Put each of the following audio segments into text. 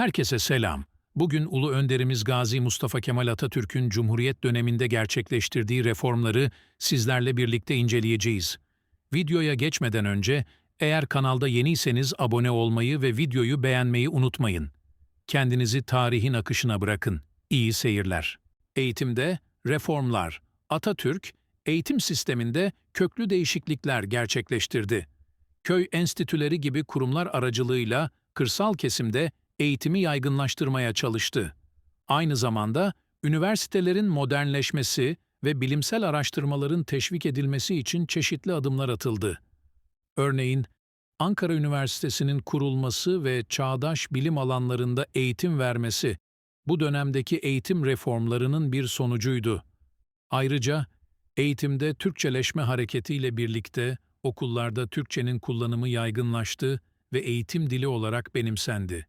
Herkese selam. Bugün Ulu Önderimiz Gazi Mustafa Kemal Atatürk'ün Cumhuriyet döneminde gerçekleştirdiği reformları sizlerle birlikte inceleyeceğiz. Videoya geçmeden önce eğer kanalda yeniyseniz abone olmayı ve videoyu beğenmeyi unutmayın. Kendinizi tarihin akışına bırakın. İyi seyirler. Eğitimde reformlar. Atatürk eğitim sisteminde köklü değişiklikler gerçekleştirdi. Köy enstitüleri gibi kurumlar aracılığıyla kırsal kesimde eğitimi yaygınlaştırmaya çalıştı. Aynı zamanda üniversitelerin modernleşmesi ve bilimsel araştırmaların teşvik edilmesi için çeşitli adımlar atıldı. Örneğin, Ankara Üniversitesi'nin kurulması ve çağdaş bilim alanlarında eğitim vermesi bu dönemdeki eğitim reformlarının bir sonucuydu. Ayrıca eğitimde Türkçeleşme hareketiyle birlikte okullarda Türkçenin kullanımı yaygınlaştı ve eğitim dili olarak benimsendi.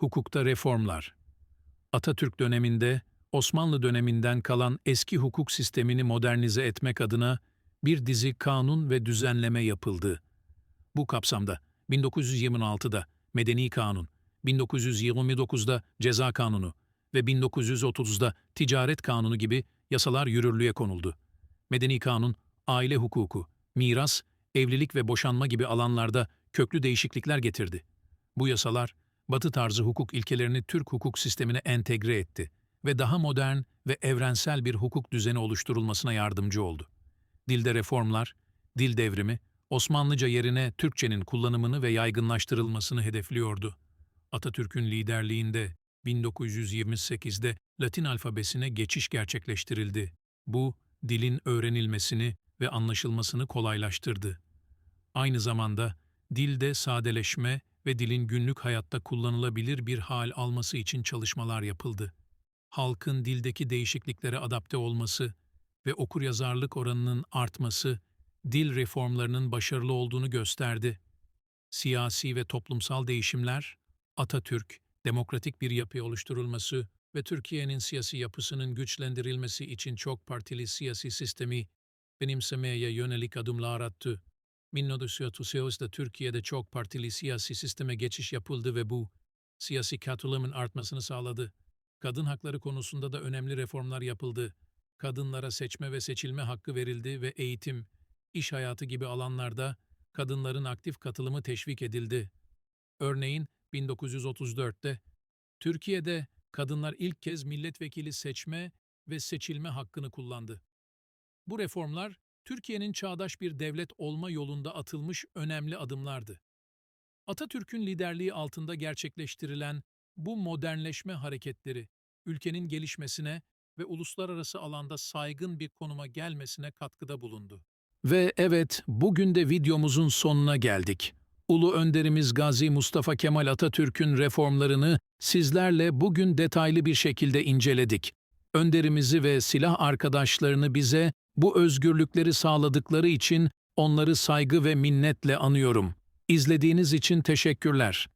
Hukukta reformlar. Atatürk döneminde Osmanlı döneminden kalan eski hukuk sistemini modernize etmek adına bir dizi kanun ve düzenleme yapıldı. Bu kapsamda 1926'da Medeni Kanun, 1929'da Ceza Kanunu ve 1930'da Ticaret Kanunu gibi yasalar yürürlüğe konuldu. Medeni Kanun, aile hukuku, miras, evlilik ve boşanma gibi alanlarda köklü değişiklikler getirdi. Bu yasalar, Batı tarzı hukuk ilkelerini Türk hukuk sistemine entegre etti ve daha modern ve evrensel bir hukuk düzeni oluşturulmasına yardımcı oldu. Dilde reformlar, dil devrimi, Osmanlıca yerine Türkçenin kullanımını ve yaygınlaştırılmasını hedefliyordu. Atatürk'ün liderliğinde 1928'de Latin alfabesine geçiş gerçekleştirildi. Bu, dilin öğrenilmesini ve anlaşılmasını kolaylaştırdı. Aynı zamanda dilde sadeleşme ve dilin günlük hayatta kullanılabilir bir hal alması için çalışmalar yapıldı. Halkın dildeki değişikliklere adapte olması ve okuryazarlık oranının artması dil reformlarının başarılı olduğunu gösterdi. Siyasi ve toplumsal değişimler, Atatürk, demokratik bir yapı oluşturulması ve Türkiye'nin siyasi yapısının güçlendirilmesi için çok partili siyasi sistemi benimsemeye yönelik adımlar attı. 1938'de Türkiye'de çok partili siyasi sisteme geçiş yapıldı ve bu, siyasi katılımın artmasını sağladı. Kadın hakları konusunda da önemli reformlar yapıldı. Kadınlara seçme ve seçilme hakkı verildi ve eğitim, iş hayatı gibi alanlarda kadınların aktif katılımı teşvik edildi. Örneğin 1934'te Türkiye'de kadınlar ilk kez milletvekili seçme ve seçilme hakkını kullandı. Bu reformlar Türkiye'nin çağdaş bir devlet olma yolunda atılmış önemli adımlardı. Atatürk'ün liderliği altında gerçekleştirilen bu modernleşme hareketleri ülkenin gelişmesine ve uluslararası alanda saygın bir konuma gelmesine katkıda bulundu. Ve evet, bugün de videomuzun sonuna geldik. Ulu önderimiz Gazi Mustafa Kemal Atatürk'ün reformlarını sizlerle bugün detaylı bir şekilde inceledik. Önderimizi ve silah arkadaşlarını bize bu özgürlükleri sağladıkları için onları saygı ve minnetle anıyorum. İzlediğiniz için teşekkürler.